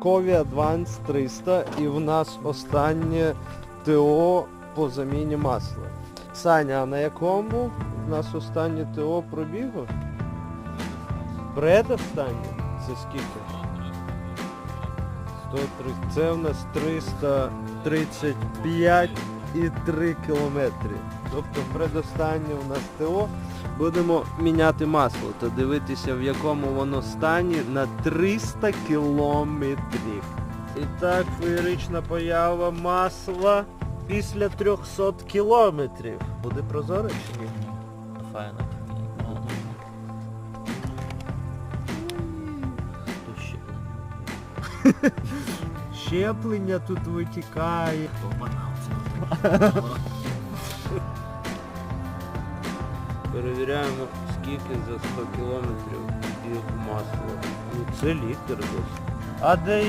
Кові Advance 300 і в нас останнє ТО по заміні масла. Саня, а на якому в нас останнє ТО пробігло? Бред останнє? Це скільки? 130. Це в нас 335 і 3 кілометри. Тобто предостаннє у нас ТО. Будемо міняти масло та дивитися в якому воно стані на 300 кілометрів. І так, феєрична поява масла після 300 кілометрів. Буде прозоре чи ні? Файно. Щеплення тут витікає. Перевіряємо скільки за 100 кілометрів біг масло. Ну це літр досить. А де